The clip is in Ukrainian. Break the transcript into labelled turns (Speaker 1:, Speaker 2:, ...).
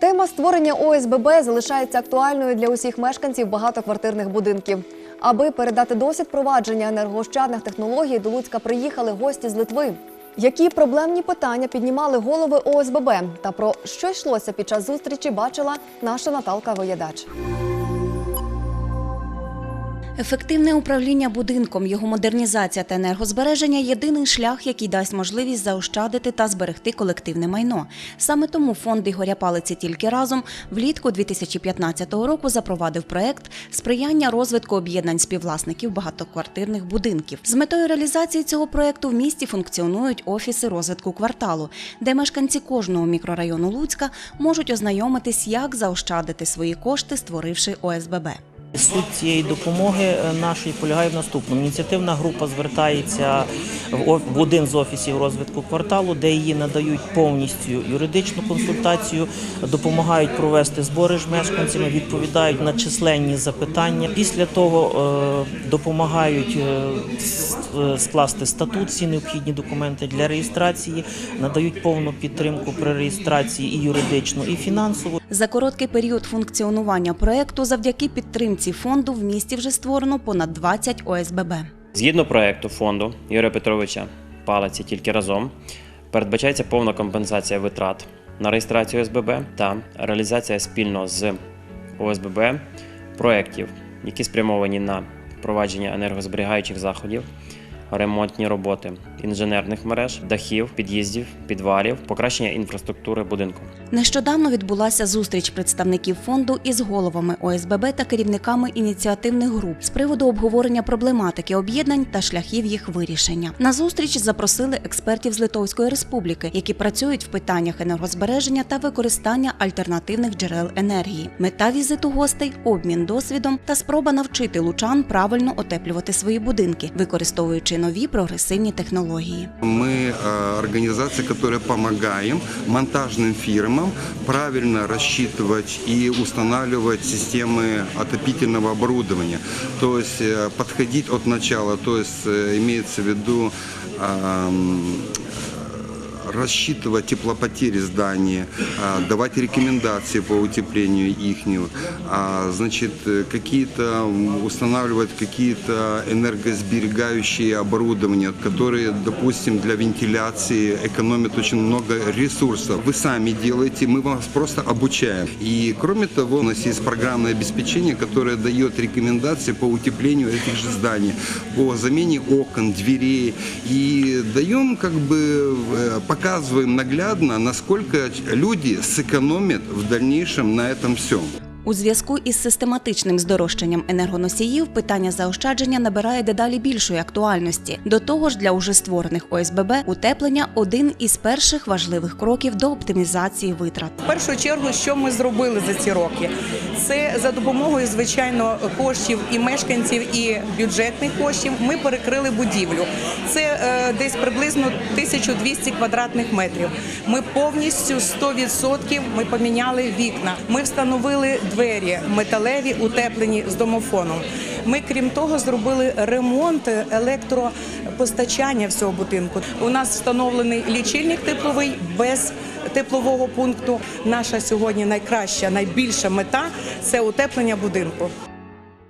Speaker 1: Тема створення ОСББ залишається актуальною для усіх мешканців багатоквартирних будинків. Аби передати досвід провадження енергоощадних технологій, до Луцька приїхали гості з Литви. Які проблемні питання піднімали голови ОСББ та про що йшлося під час зустрічі, бачила наша Наталка Воєдач.
Speaker 2: Ефективне управління будинком, його модернізація та енергозбереження єдиний шлях, який дасть можливість заощадити та зберегти колективне майно. Саме тому фонд Ігоря Палиці тільки разом влітку 2015 року запровадив проект сприяння розвитку об'єднань співвласників багатоквартирних будинків. З метою реалізації цього проекту в місті функціонують офіси розвитку кварталу, де мешканці кожного мікрорайону Луцька можуть ознайомитись, як заощадити свої кошти, створивши ОСББ.
Speaker 3: Суть цієї допомоги е, нашої полягає в наступному. Ініціативна група звертається в один з офісів розвитку кварталу, де її надають повністю юридичну консультацію, допомагають провести збори з мешканцями, відповідають на численні запитання. Після того е, допомагають е, скласти статут, всі необхідні документи для реєстрації, надають повну підтримку при реєстрації і юридичну, і фінансову.
Speaker 2: За короткий період функціонування проекту завдяки підтримці фонду в місті вже створено понад 20 ОСББ.
Speaker 4: Згідно проекту фонду Юрія Петровича Палиці тільки разом передбачається повна компенсація витрат на реєстрацію ОСББ та реалізація спільно з ОСББ проєктів, які спрямовані на впровадження енергозберігаючих заходів, ремонтні роботи інженерних мереж, дахів, під'їздів, підвалів, покращення інфраструктури будинку.
Speaker 2: Нещодавно відбулася зустріч представників фонду із головами ОСББ та керівниками ініціативних груп з приводу обговорення проблематики об'єднань та шляхів їх вирішення. На зустріч запросили експертів з Литовської республіки, які працюють в питаннях енергозбереження та використання альтернативних джерел енергії. Мета візиту гостей обмін досвідом та спроба навчити лучан правильно отеплювати свої будинки, використовуючи нові прогресивні технології.
Speaker 5: Мы э, организация, которая помогаем монтажным фирмам правильно рассчитывать и устанавливать системы отопительного оборудования. То есть э, подходить от начала, то есть э, имеется в виду эм, рассчитывать теплопотери здания, а, давать рекомендации по утеплению их, значит, э, какие-то устанавливать какие-то энергосберегающие оборудования, которые, допустим, для вентиляции экономят очень много ресурсов. Вы сами делаете, мы вас просто обучаем. И кроме того, у нас есть программное обеспечение, которое дает рекомендации по утеплению этих же зданий, по замене окон, дверей. И даем, как бы, э, показываем наглядно, насколько люди сэкономят в дальнейшем на этом всем.
Speaker 2: У зв'язку із систематичним здорожчанням енергоносіїв питання заощадження набирає дедалі більшої актуальності. До того ж, для уже створених ОСББ утеплення один із перших важливих кроків до оптимізації витрат.
Speaker 6: В першу чергу, що ми зробили за ці роки, це за допомогою звичайно коштів і мешканців, і бюджетних коштів. Ми перекрили будівлю. Це е, десь приблизно 1200 квадратних метрів. Ми повністю 100% ми поміняли вікна. Ми встановили двері металеві, утеплені з домофоном. Ми, крім того, зробили ремонт електропостачання всього будинку. У нас встановлений лічильник тепловий без теплового пункту. Наша сьогодні найкраща, найбільша мета це утеплення будинку.